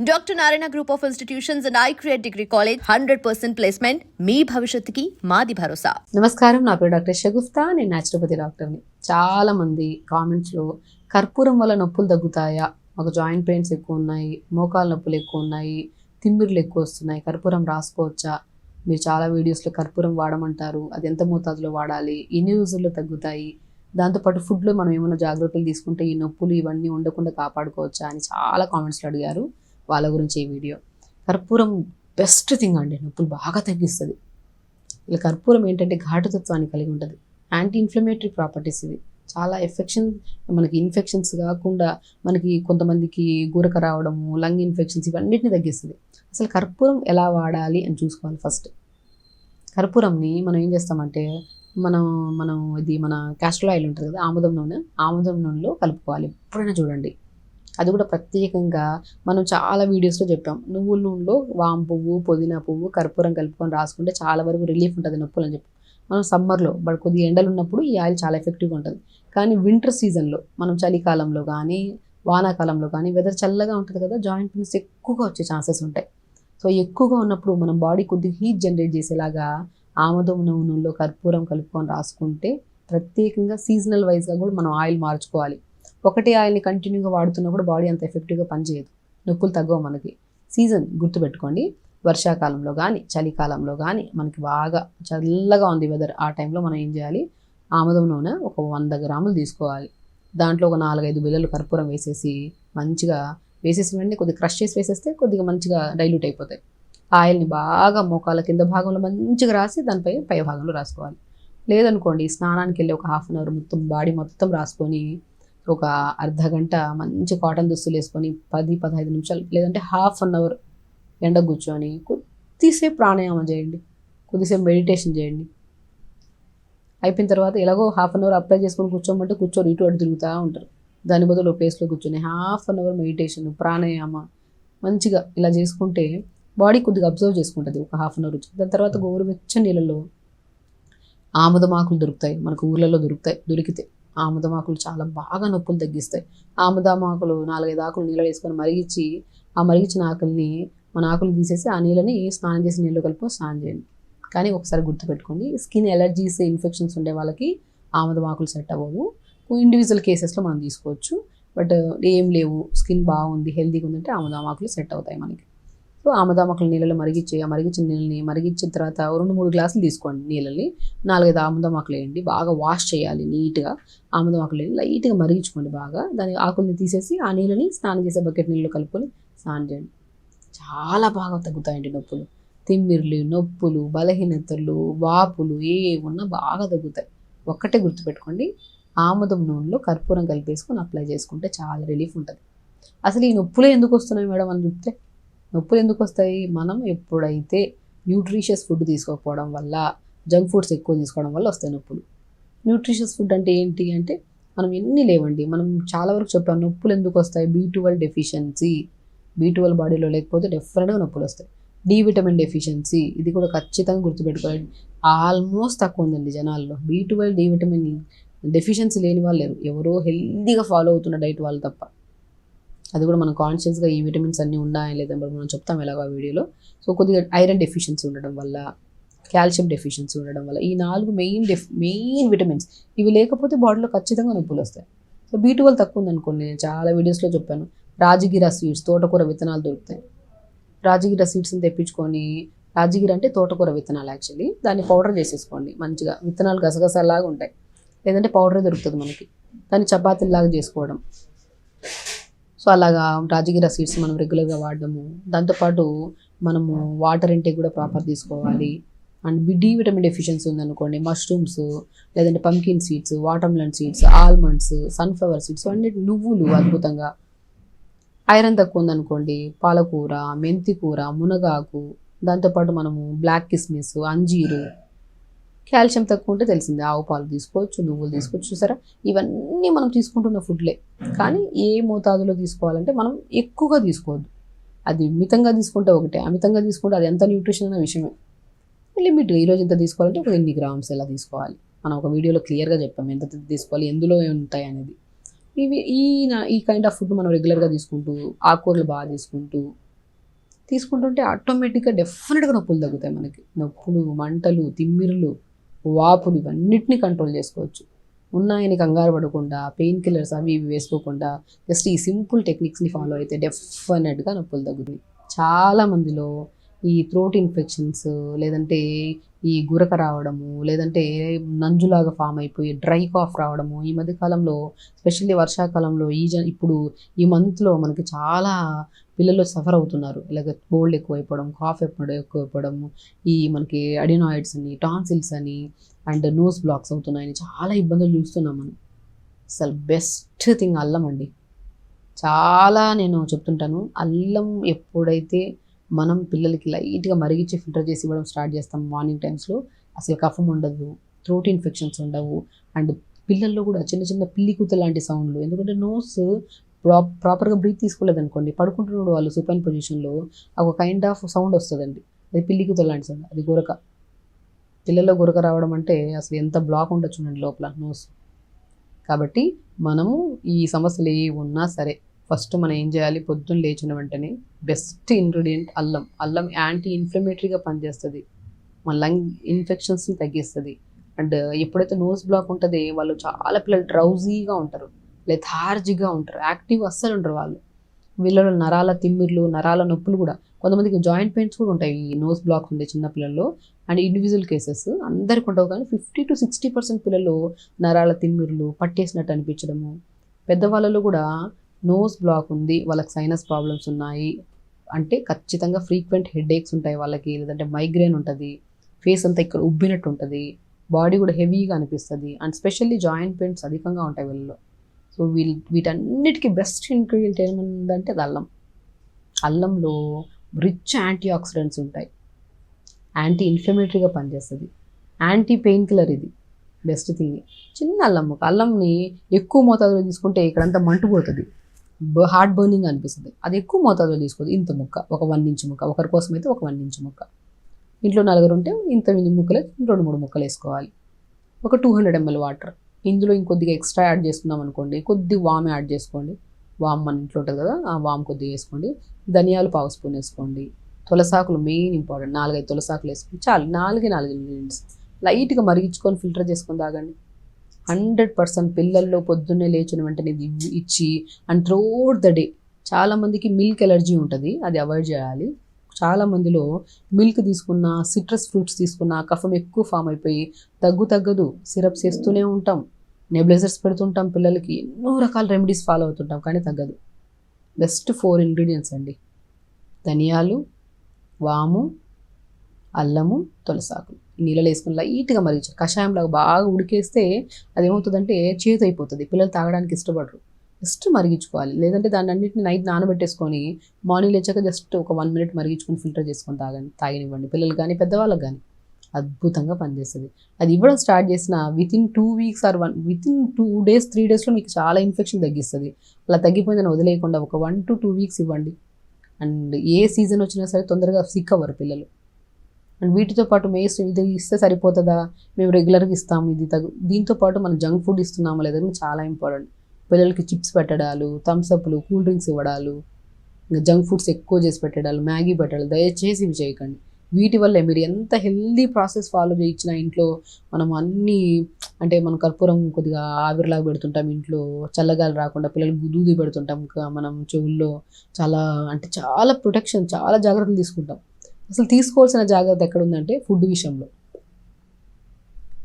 Doctor Narayana group of institutions and I create degree college hundred percent placement మీ భవిష్యత్తుకి మాది భరోసా. నమస్కారం. నా పేరు డాక్టర్ షగుఫ్తా నేను న్యాచురోపతి డాక్టర్ని చాలా మంది కామెంట్స్లో కర్పూరం వల్ల నొప్పులు తగ్గుతాయా? మాకు జాయింట్ పెయిన్స్ ఎక్కువ ఉన్నాయి మోకాల నొప్పులు ఎక్కువ ఉన్నాయి తిమ్మిర్లు ఎక్కువ వస్తున్నాయి కర్పూరం రాసుకోవచ్చా? మీరు చాలా వీడియోస్లో కర్పూరం వాడమంటారు. అది ఎంత మోతాదులో వాడాలి? ఎన్ని రోజుల్లో తగ్గుతాయి? దాంతోపాటు ఫుడ్లో మనం ఏమైనా జాగ్రత్తలు తీసుకుంటే ఈ నొప్పులు ఇవన్నీ ఉండకుండా కాపాడుకోవచ్చా అని చాలా కామెంట్స్లో అడిగారు. వాళ్ళ గురించి ఈ వీడియో. కర్పూరం బెస్ట్ థింగ్ అండి. నొప్పులు బాగా తగ్గిస్తుంది. ఇలా కర్పూరం ఏంటంటే ఘాటుతత్వాన్ని కలిగి ఉంటుంది. యాంటీ ఇన్ఫ్లమేటరీ ప్రాపర్టీస్ ఇది చాలా ఎఫెక్షన్ మనకి ఇన్ఫెక్షన్స్ కాకుండా మనకి కొంతమందికి గురక రావడము లంగ్ ఇన్ఫెక్షన్స్ ఇవన్నిటిని తగ్గిస్తుంది. అసలు కర్పూరం ఎలా వాడాలి అని చూసుకోవాలి ఫస్ట్ కర్పూరంని మనం ఏం చేస్తామంటే మనం మనం ఇది మన క్యాస్టర్ ఆయిల్ ఉంటుంది కదా ఆముదం నూనె ఆముదం నూనెలో కలుపుకోవాలి. ఎప్పుడైనా చూడండి. అది కూడా ప్రత్యేకంగా మనం చాలా వీడియోస్లో చెప్పాం. నువ్వుల నూనెలో వామ్ పువ్వు పుదీనా పువ్వు కర్పూరం కలుపుకొని రాసుకుంటే చాలా వరకు రిలీఫ్ ఉంటుంది నొప్పులు అని చెప్పి. మనం సమ్మర్లో బట్ కొద్దిగా ఎండలు ఉన్నప్పుడు ఈ ఆయిల్ చాలా ఎఫెక్టివ్గా ఉంటుంది. కానీ వింటర్ సీజన్లో మనం చలికాలంలో కానీ వానాకాలంలో కానీ వెదర్ చల్లగా ఉంటుంది కదా జాయింట్ పెయిన్స్ ఎక్కువగా వచ్చే ఛాన్సెస్ ఉంటాయి. సో ఎక్కువగా ఉన్నప్పుడు మనం బాడీ కొద్దిగా హీట్ జనరేట్ చేసేలాగా ఆముదం నూనెలో కర్పూరం కలుపుకొని రాసుకుంటే ప్రత్యేకంగా సీజనల్ వైజ్గా కూడా మనం ఆయిల్ మార్చుకోవాలి. ఒకటే ఆయిల్ని కంటిన్యూగా వాడుతున్నప్పుడు బాడీ అంత ఎఫెక్టివ్గా పనిచేయదు. నొప్పులు తగ్గవు మనకి. సీజన్ గుర్తుపెట్టుకోండి. వర్షాకాలంలో కానీ చలికాలంలో కానీ మనకి బాగా చల్లగా ఉంది వెదర్ ఆ టైంలో మనం ఏం చేయాలి? ఆముదం నూనె ఒక వంద గ్రాములు తీసుకోవాలి. దాంట్లో ఒక నాలుగైదు బిళ్ళలు కర్పూరం వేసేసి మంచిగా వేసేసి వెంటనే కొద్దిగా క్రష్ చేసి వేసేస్తే కొద్దిగా మంచిగా డైల్యూట్ అయిపోతాయి. ఆయిల్ని బాగా మోకాల కింద భాగంలో మంచిగా రాసి దానిపై పై భాగంలో రాసుకోవాలి. లేదనుకోండి స్నానానికి వెళ్ళి ఒక హాఫ్ అన్ అవర్ మొత్తం బాడీ మొత్తం రాసుకొని ఒక అర్ధ గంట మంచి కాటన్ దుస్తులు వేసుకొని పది పదహైదు నిమిషాలు లేదంటే హాఫ్ అన్ అవర్ ఎండ కూర్చొని కొద్దిసేపు ప్రాణాయామం చేయండి. కొద్దిసేపు మెడిటేషన్ చేయండి. అయిపోయిన తర్వాత ఎలాగో హాఫ్ అన్ అవర్ అప్లై చేసుకొని కూర్చోమంటే కూర్చోరు ఇటు అటు తిరుగుతూ ఉంటారు. దాని బదులు ప్లేస్లో కూర్చొని half an hour meditation pranayama మంచిగా ఇలా చేసుకుంటే బాడీ కొద్దిగా అబ్జర్వ్ చేసుకుంటుంది ఒక హాఫ్ అన్ అవర్ దాని తర్వాత గోరువెచ్చని నీళ్ళలో ఆముదమాకులు దొరుకుతాయి మనకు ఊర్లలో దొరుకుతాయి దొరికితే. ఆముదమాకులు చాలా బాగా నొప్పులు తగ్గిస్తాయి. ఆముదమాకులు నాలుగైదు ఆకులు నీళ్ళు వేసుకొని మరిగించి ఆ మరిగించిన ఆకుల్ని మన ఆకులు తీసేసి ఆ నీళ్ళని స్నానం చేసి నీళ్ళు కలుపు స్నానం చేయండి. కానీ ఒకసారి గుర్తుపెట్టుకోండి స్కిన్ ఎలర్జీస్ ఇన్ఫెక్షన్స్ ఉండే వాళ్ళకి ఆముదమాకులు సెట్ అవ్వవు. ఇండివిజువల్ కేసెస్లో మనం తీసుకోవచ్చు. బట్ ఏం లేవు స్కిన్ బాగుంది హెల్తీగా ఉందంటే ఆముదమాకులు సెట్ అవుతాయి మనకి. ఆముదామకులు నీళ్ళలో మరిగించి ఆ మరిగించిన నీళ్ళని మరిగించిన తర్వాత రెండు మూడు గ్లాసులు తీసుకోండి నీళ్ళని. నాలుగైదు ఆముదమాకులు వేయండి. బాగా వాష్ చేయాలి నీట్గా. ఆముదమాకులు వేయండి. లైట్గా మరిగించుకోండి బాగా. దాని ఆకుల్ని తీసేసి ఆ నీళ్ళని స్నానం చేసే బకెట్ నీళ్ళు కలుపుకొని స్నానం చేయండి. చాలా బాగా తగ్గుతాయండి నొప్పులు. తిమ్మిర్లు నొప్పులు బలహీనతలు వాపులు ఏ ఉన్నా బాగా తగ్గుతాయి. ఒక్కటే గుర్తుపెట్టుకోండి. ఆముదం నూనెలో కర్పూరం కలిపేసుకొని అప్లై చేసుకుంటే చాలా రిలీఫ్ ఉంటుంది. అసలు ఈ నొప్పులు ఎందుకు వస్తున్నాయి మేడం అని చెప్తే నొప్పులు ఎందుకు వస్తాయి? మనం ఎప్పుడైతే న్యూట్రిషియస్ ఫుడ్ తీసుకోకపోవడం వల్ల జంక్ ఫుడ్స్ ఎక్కువ తీసుకోవడం వల్ల వస్తాయి నొప్పులు. న్యూట్రిషియస్ ఫుడ్ అంటే ఏంటి అంటే మనం ఎన్ని లేవండి మనం చాలా వరకు చెప్పాం నొప్పులు ఎందుకు వస్తాయి? B twelve deficiency B twelve బాడీలో లేకపోతే డెఫినెట్గా నొప్పులు వస్తాయి. డి విటమిన్ డెఫిషియన్సీ ఇది కూడా ఖచ్చితంగా గుర్తుపెట్టుకోవాలి. ఆల్మోస్ట్ తక్కువ ఉందండి జనాల్లో. B twelve D vitamin deficiency లేని వాళ్ళు లేరు. ఎవరో హెల్దీగా ఫాలో అవుతున్న డైట్ వాళ్ళు తప్ప. అది కూడా మనం కాన్షియస్గా ఈ విటమిన్స్ అన్నీ ఉన్నాయా లేదా మనం చెప్తాం ఎలాగో ఆ వీడియోలో. సో కొద్దిగా ఐరన్ డెఫిషియన్సీ ఉండడం వల్ల కాల్షియం డెఫిషియన్సీ ఉండడం వల్ల ఈ నాలుగు మెయిన్ డెఫ్ మెయిన్ విటమిన్స్ ఇవి లేకపోతే బాడీలో ఖచ్చితంగా నొప్పులు వస్తాయి. సో బీ ట్వెల్వ్ తక్కువ ఉందనుకోండి నేను చాలా వీడియోస్లో చెప్పాను. రాజగిరా సీడ్స్ తోటకూర విత్తనాలు దొరుకుతాయి. రాజగిరా సీడ్స్ని తెప్పించుకొని రాజగిర అంటే తోటకూర విత్తనాలు యాక్చువల్లీ దాన్ని పౌడర్ చేసేసుకోండి. మంచిగా విత్తనాలు గసగసాలాగా ఉంటాయి. లేదంటే పౌడరే దొరుకుతుంది మనకి. దాన్ని చపాతీలాగా చేసుకోవడం. సో అలాగా రాజగిర సీడ్స్ మనం రెగ్యులర్గా వాడడము. దాంతోపాటు మనము వాటర్ ఇంటేక్ కూడా ప్రాపర్ తీసుకోవాలి. అండ్ డి విటమిన్ డెఫిషియన్సీ ఉందనుకోండి మష్రూమ్స్ లేదంటే pumpkin seeds watermelon seeds almonds sunflower seeds అన్ని నువ్వులు అద్భుతంగా. ఐరన్ తక్కువ ఉందనుకోండి పాలకూర మెంతికూర మునగాకు దాంతోపాటు మనము బ్లాక్ కిస్మిస్ అంజీరు కాల్షియం తక్కువ ఉంటే తెలిసింది. ఆవు పాలు తీసుకోవచ్చు నువ్వులు తీసుకోవచ్చు చూసారా? ఇవన్నీ మనం తీసుకుంటున్న ఫుడ్లే. కానీ ఏ మోతాదులో తీసుకోవాలంటే మనం ఎక్కువగా తీసుకోవద్దు. అది మితంగా తీసుకుంటే ఒకటే. అమితంగా తీసుకుంటే అది ఎంత న్యూట్రిషన్ అన్న విషయమే. లిమిట్. ఈరోజు ఎంత తీసుకోవాలంటే ఒక ఎన్ని గ్రామ్స్ ఎలా తీసుకోవాలి? మనం ఒక వీడియోలో క్లియర్గా చెప్పాము. ఎంత తీసుకోవాలి? ఎందులో ఉంటాయి అనేది. ఇవి ఈ ఈ కైండ్ ఆఫ్ ఫుడ్ మనం రెగ్యులర్గా తీసుకుంటూ ఆకుకూరలు బాగా తీసుకుంటూ తీసుకుంటుంటే ఆటోమేటిక్గా డెఫినెట్గా నొప్పులు తగ్గుతాయి మనకి. నొప్పులు మంటలు తిమ్మిరులు వాపులు ఇవన్నిటిని కంట్రోల్ చేసుకోవచ్చు. ఉన్నాయని కంగారు పడకుండా పెయిన్ కిల్లర్స్ అవి ఇవి వేసుకోకుండా జస్ట్ ఈ సింపుల్ టెక్నిక్స్ని ఫాలో అయితే డెఫినెట్గా నొప్పులు తగ్గుతాయి. చాలా మందిలో ఈ థ్రోట్ ఇన్ఫెక్షన్స్ లేదంటే ఈ గురక రావడము లేదంటే నంజులాగా ఫామ్ అయిపోయి డ్రై కాఫ్ రావడము ఈ మధ్య కాలంలో స్పెషల్లీ వర్షాకాలంలో ఈ జ ఇప్పుడు ఈ మంత్లో మనకి చాలా పిల్లలు సఫర్ అవుతున్నారు. ఇలాగ కోల్డ్ ఎక్కువైపోవడం కాఫ్ ఎప్పుడు ఎక్కువైపోవడం ఈ మనకి అడినాయిడ్స్ అని టాన్సిల్స్ అని అండ్ నోస్ బ్లాక్స్ అవుతున్నాయని చాలా ఇబ్బందులు చూస్తున్నాం మనం. అసలు బెస్ట్ థింగ్ అల్లం అండి. చాలా నేను చెప్తుంటాను అల్లం ఎప్పుడైతే మనం పిల్లలకి లైట్గా మరిగించి ఫిల్టర్ చేసి ఇవ్వడం స్టార్ట్ చేస్తాం మార్నింగ్ టైమ్స్లో. అసలు కఫం ఉండదు థ్రోట్ ఇన్ఫెక్షన్స్ ఉండవు అండ్ పిల్లల్లో కూడా చిన్న చిన్న పిల్లి కూత లాంటి సౌండ్లు. ఎందుకంటే నోస్ ప్రా ప్రాపర్గా బ్రీత్ తీసుకోలేదు అనుకోండి పడుకుంటున్నాడు వాళ్ళు సూపర్ పొజిషన్లో ఒక కైండ్ ఆఫ్ సౌండ్ వస్తుందండి. అది పిల్లి కూత లాంటి సౌండ్ అది గురక. పిల్లల్లో గురక రావడం అంటే అసలు ఎంత బ్లాక్ ఉండొచ్చు చూడండి లోపల నోస్. కాబట్టి మనము ఈ సమస్యలు ఏ ఉన్నా సరే ఫస్ట్ మనం ఏం చేయాలి? పొద్దున్న లేచిన వెంటనే బెస్ట్ ఇంగ్రీడియంట్ అల్లం. అల్లం యాంటీ ఇన్ఫ్లమేటరీగా పనిచేస్తుంది. మన లంగ్ ఇన్ఫెక్షన్స్ని తగ్గిస్తుంది. అండ్ ఎప్పుడైతే నోస్ బ్లాక్ ఉంటుందో వాళ్ళు చాలా పిల్లలు డ్రౌజీగా ఉంటారు. లెథార్జిగా ఉంటారు. యాక్టివ్ అస్సలు ఉండరు వాళ్ళు. వీళ్ళలో నరాల తిమ్మిర్లు నరాల నొప్పులు కూడా కొంతమందికి జాయింట్ పెయిన్స్ కూడా ఉంటాయి ఈ నోస్ బ్లాక్ ఉండే చిన్న పిల్లల్లో. అండ్ ఇండివిజువల్ కేసెస్ అందరికి ఉండవు కానీ ఫిఫ్టీ టు సిక్స్టీ పర్సెంట్ పిల్లలు నరాల తిమ్మిర్లు పట్టేసినట్టు అనిపించడము. పెద్దవాళ్ళలో కూడా నోస్ బ్లాక్ ఉంది వాళ్ళకి సైనస్ ప్రాబ్లమ్స్ ఉన్నాయి. అంటే ఖచ్చితంగా ఫ్రీక్వెంట్ హెడేక్స్ ఉంటాయి వాళ్ళకి లేదంటే మైగ్రేన్ ఉంటుంది ఫేస్ అంతా ఇక్కడ ఉబ్బినట్టు ఉంటుంది బాడీ కూడా హెవీగా అనిపిస్తుంది అండ్ స్పెషల్లీ జాయింట్ పెయిన్స్ అధికంగా ఉంటాయి వీళ్ళలో. సో వీ వీటన్నిటికీ బెస్ట్ ఇంగ్రీడియంట్ ఏముందంటే అది అల్లం. అల్లంలో రిచ్ యాంటీ ఆక్సిడెంట్స్ ఉంటాయి. యాంటీ ఇన్ఫ్లమేటరీగా పనిచేస్తుంది. యాంటీ పెయిన్ కిల్లర్ ఇది. బెస్ట్ థింగ్ చిన్న అల్లం అల్లంని ఎక్కువ మోతాదులో తీసుకుంటే ఇక్కడంతా మంటు పోతుంది హార్ట్ బర్నింగ్ అనిపిస్తుంది. అది ఎక్కువ మోతాదులో తీసుకోదు. ఇంత ముక్క. ఒక వన్ ఇంచ్ ముక్క. ఒకరి కోసం అయితే ఒక వన్ ఇంచ్ ముక్క. ఇంట్లో నలుగురు ఉంటే ఇంత ఇన్ని ముక్కలు రెండు మూడు ముక్కలు వేసుకోవాలి. ఒక టూ హండ్రెడ్ ఎంఎల్ వాటర్ ఇందులో ఇంకొద్దిగా ఎక్స్ట్రా యాడ్ చేసుకున్నాం అనుకోండి కొద్ది వామ్ యాడ్ చేసుకోండి. వామ్ మన ఇంట్లో ఉంటుంది కదా ఆ వామ్ కొద్దిగా వేసుకోండి. ధనియాలు పావు స్పూన్ వేసుకోండి. తులసాకులు మెయిన్ ఇంపార్టెంట్ నాలుగైదు తులసాకులు వేసుకోండి చాలు. నాలుగే నాలుగు ఇంగ్రీడియంట్స్ లైట్గా మరిగించుకొని ఫిల్టర్ చేసుకొని తాగండి. హండ్రెడ్ పర్సెంట్ పిల్లల్లో పొద్దున్నే లేచిన వెంటనే ఇచ్చి అండ్ త్రోట్ ద డే చాలామందికి మిల్క్ ఎలర్జీ ఉంటుంది అది అవాయిడ్ చేయాలి. చాలా మందిలో మిల్క్ తీసుకున్న సిట్రస్ ఫ్రూట్స్ తీసుకున్న కఫం ఎక్కువ ఫామ్ అయిపోయి తగ్గు తగ్గదు. సిరప్స్ వేస్తూనే ఉంటాం నెబ్లైజర్స్ పెడుతుంటాం పిల్లలకి ఎన్నో రకాల రెమెడీస్ ఫాలో అవుతుంటాం కానీ తగ్గదు. బెస్ట్ ఫోర్ ఇంగ్రీడియంట్స్ అండి. ధనియాలు వాము అల్లము తులసాకులు నీళ్ళలో వేసుకుని లైట్గా మరిగించాలి. కషాయంలాగా బాగా ఉడికేస్తే అది ఏమవుతుందంటే చేతి అయిపోతుంది పిల్లలు తాగడానికి ఇష్టపడరు. జస్ట్ మరిగించుకోవాలి. లేదంటే దాన్ని అన్నింటిని నైట్ నానబెట్టేసుకొని మార్నింగ్ లేచాక జస్ట్ ఒక వన్ మినిట్ మరిగించుకొని ఫిల్టర్ చేసుకొని తాగండి తాగనివ్వండి. పిల్లలు కానీ పెద్దవాళ్ళకి కానీ అద్భుతంగా పనిచేస్తుంది. అది ఇవ్వడం స్టార్ట్ చేసిన within two weeks or one within two days three డేస్లో మీకు చాలా ఇన్ఫెక్షన్ తగ్గిస్తుంది. అలా తగ్గిపోయిందని వదిలేయకుండా ఒక వన్ టు టూ వీక్స్ ఇవ్వండి. అండ్ ఏ సీజన్ వచ్చినా సరే తొందరగా సిక్ అవ్వరు పిల్లలు. అండ్ వీటితో పాటు మేస్ ఇది ఇస్తే సరిపోతుందా? మేము రెగ్యులర్గా ఇస్తాము ఇది తగు. దీంతో పాటు మనం జంక్ ఫుడ్ ఇస్తున్నామా లేదని చాలా ఇంపార్టెంట్ పిల్లలకి చిప్స్ పెట్టడాలు థమ్స్ అప్లు కూల్ డ్రింక్స్ ఇవ్వడాలు ఇంకా జంక్ ఫుడ్స్ ఎక్కువ చేసి పెట్టడాలు మ్యాగీ పెట్టడాలు దయచేసి ఇవి చేయకండి. వీటి వల్ల మీరు ఎంత హెల్దీ ప్రాసెస్ ఫాలో చేయించిన ఇంట్లో మనం అన్నీ అంటే మనం కర్పూరం కొద్దిగా ఆవిరిలాగా పెడుతుంటాం ఇంట్లో చల్లగాలి రాకుండా పిల్లలకు దూది పెడుతుంటాం ఇంకా మనం చెవుల్లో చాలా అంటే చాలా ప్రొటెక్షన్ చాలా జాగ్రత్తలు తీసుకుంటాం. అసలు తీసుకోవాల్సిన జాగ్రత్త ఎక్కడ ఉందంటే ఫుడ్ విషయంలో.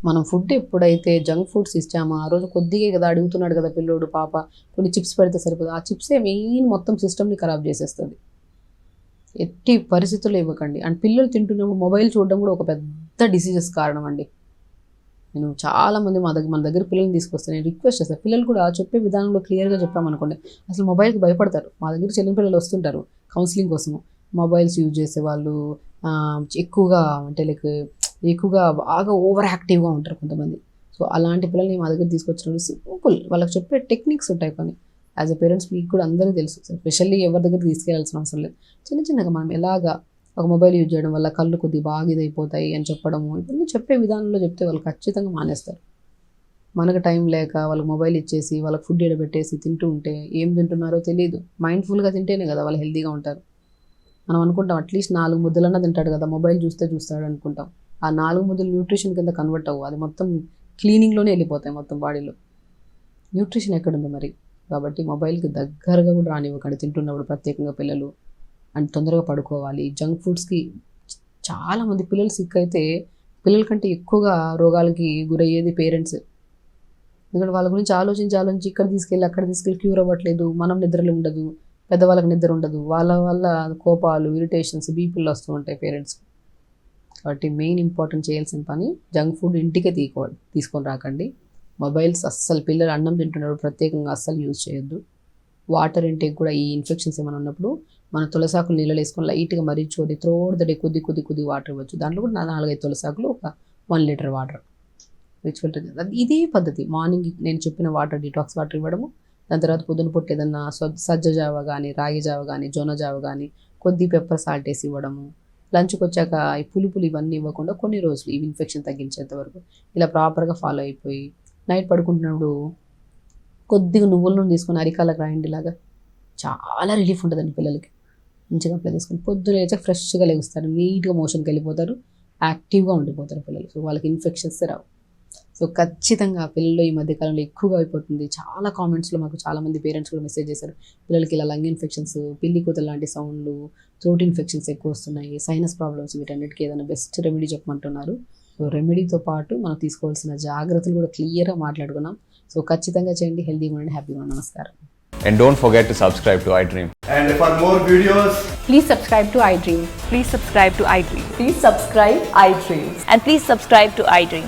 మనం ఫుడ్ ఎప్పుడైతే జంక్ ఫుడ్స్ ఇచ్చామో ఆ రోజు కొద్దిగా కదా అడుగుతున్నాడు కదా పిల్లోడు పాప కొన్ని చిప్స్ పెడితే సరిపోదు. ఆ చిప్సే మెయిన్ మొత్తం సిస్టమ్ని ఖరాబ్ చేసేస్తుంది. ఎట్టి పరిస్థితుల్లో ఇవ్వకండి. అండ్ పిల్లలు తింటున్నప్పుడు మొబైల్ చూడడం కూడా ఒక పెద్ద డిసీజెస్ కారణం అండి నేను చాలామంది మా దగ్గర మన దగ్గర పిల్లల్ని తీసుకొస్తే నేను రిక్వెస్ట్ చేస్తాను పిల్లలు కూడా చెప్పే విధానంలో క్లియర్గా చెప్పామనుకోండి అసలు మొబైల్కి భయపడతారు. మా దగ్గర చిన్న పిల్లలు వస్తుంటారు కౌన్సిలింగ్ కోసము. మొబైల్స్ యూజ్ చేసే వాళ్ళు ఎక్కువగా అంటే లైక్ ఎక్కువగా బాగా ఓవర్ యాక్టివ్గా ఉంటారు కొంతమంది. సో అలాంటి పిల్లల్ని మా దగ్గర తీసుకొచ్చినప్పుడు సింపుల్. వాళ్ళకి చెప్పే టెక్నిక్స్ ఉంటాయి కొన్ని. యాజ్ ఎ పేరెంట్స్ మీకు కూడా అందరికీ తెలుసు. స్పెషల్లీ ఎవరి దగ్గర తీసుకెళ్ళాల్సిన అవసరం లేదు. చిన్న చిన్నగా మనం ఎలాగా ఒక మొబైల్ యూజ్ చేయడం వల్ల కళ్ళు కొద్దిగా బాగా ఇదైపోతాయి అని చెప్పడము ఇవన్నీ చెప్పే విధానంలో చెప్తే వాళ్ళు ఖచ్చితంగా మానేస్తారు. మనకు టైం లేక వాళ్ళకి మొబైల్ ఇచ్చేసి వాళ్ళకి ఫుడ్ ఎడబెట్టేసి తింటూ ఉంటే ఏం తింటున్నారో తెలియదు మైండ్ఫుల్గా తింటేనే కదా వాళ్ళు హెల్తీగా ఉంటారు. మనం అనుకుంటాం అట్లీస్ట్ నాలుగు ముద్దలన్నా తింటాడు కదా మొబైల్ చూస్తే చూస్తాడు అనుకుంటాం. ఆ నాలుగు ముద్దలు న్యూట్రిషన్ కింద కన్వర్ట్ అవ్వు. అది మొత్తం క్లీనింగ్లోనే వెళ్ళిపోతాయి మొత్తం బాడీలో. న్యూట్రిషన్ ఎక్కడుంది మరి? కాబట్టి మొబైల్కి దగ్గరగా కూడా రానివ్వకండి. తింటున్నప్పుడు ప్రత్యేకంగా పిల్లలు అండ్ తొందరగా పడుకోవాలి. జంక్ ఫుడ్స్కి చాలామంది పిల్లలు సిక్ అయితే పిల్లల కంటే ఎక్కువగా రోగాలకి గురయ్యేది పేరెంట్స్. ఎందుకంటే వాళ్ళ గురించి ఆలోచించి ఆలోచించి ఇక్కడ తీసుకెళ్ళి అక్కడ తీసుకెళ్ళి క్యూర్ అవ్వట్లేదు. మనం నిద్రలు ఉండదు. పెద్దవాళ్ళకి నిద్ర ఉండదు. వాళ్ళ వల్ల కోపాలు ఇరిటేషన్స్ బీపీలు వస్తూ ఉంటాయి పేరెంట్స్ కాబట్టి మెయిన్ ఇంపార్టెంట్ చేయాల్సిన పని జంక్ ఫుడ్ ఇంటికే తీసుకో తీసుకొని రాకండి. మొబైల్స్ అస్సలు పిల్లలు అన్నం తింటున్నప్పుడు ప్రత్యేకంగా అస్సలు యూజ్ చేయొద్దు. వాటర్ ఇంటేక్ కూడా ఈ ఇన్ఫెక్షన్స్ ఏమైనా ఉన్నప్పుడు మన తులసాకులు నీళ్ళు వేసుకొని లైట్గా మరిచోది త్రోడదడి కొద్ది కొద్ది కొద్ది వాటర్ ఇవ్వచ్చు. దాంట్లో కూడా నాలుగైదు తులసాకులు ఒక వన్ లీటర్ వాటర్ రిచువల్ ఇదే పద్ధతి. మార్నింగ్ నేను చెప్పిన వాటర్ డిటాక్స్ వాటర్ ఇవ్వడము దాని తర్వాత పొద్దున పొట్టి ఏదన్నా సజ్జ జావ కానీ రాగి జావ కానీ జొన్న జావ కానీ కొద్ది పెప్పర్ సాల్ట్ వేసి ఇవ్వడము. లంచ్కి వచ్చాక ఈ పులుపులు ఇవన్నీ ఇవ్వకుండా కొన్ని రోజులు ఇవి ఇన్ఫెక్షన్ తగ్గించేంత వరకు ఇలా ప్రాపర్గా ఫాలో అయిపోయి నైట్ పడుకుంటున్నప్పుడు కొద్దిగా నువ్వుల నుండి తీసుకొని అరికాలకు రాయండి ఇలాగా చాలా రిలీఫ్ ఉంటుందండి పిల్లలకి. మంచిగా అప్లై తీసుకొని పొద్దున లేచాక ఫ్రెష్గా లెగుస్తారు నీట్గా మోషన్కి వెళ్ళిపోతారు యాక్టివ్గా ఉండిపోతారు పిల్లలు. సో వాళ్ళకి ఇన్ఫెక్షన్స్ రావు. సో ఖచ్చితంగా పిల్లలు ఈ మధ్య కాలంలో ఎక్కువగా అయిపోతుంది చాలా కామెంట్స్లో మాకు చాలా మంది పేరెంట్స్ కూడా మెసేజ్ చేశారు పిల్లలకి ఇలా లంగ్ ఇన్ఫెక్షన్స్ పిల్లి కూతలు లాంటి సౌండ్లు థ్రోట్ ఇన్ఫెక్షన్స్ ఎక్కువ వస్తున్నాయి సైనస్ ప్రాబ్లమ్స్ వీటన్నిటికీ ఏదైనా బెస్ట్ రెమెడీ చెప్పమంటున్నారు సో రెమెడీతో పాటు మనం తీసుకోవాల్సిన జాగ్రత్తలు కూడా క్లియర్గా మాట్లాడుకున్నాం సో ఖచ్చితంగా చేయండి హెల్తీగా ఉండండి హ్యాపీగా ఉండండి నమస్కారం And don't forget to subscribe to iDream. And for more videos, Please subscribe to iDream. Please subscribe to iDream. Please subscribe iDream. And please subscribe to iDream.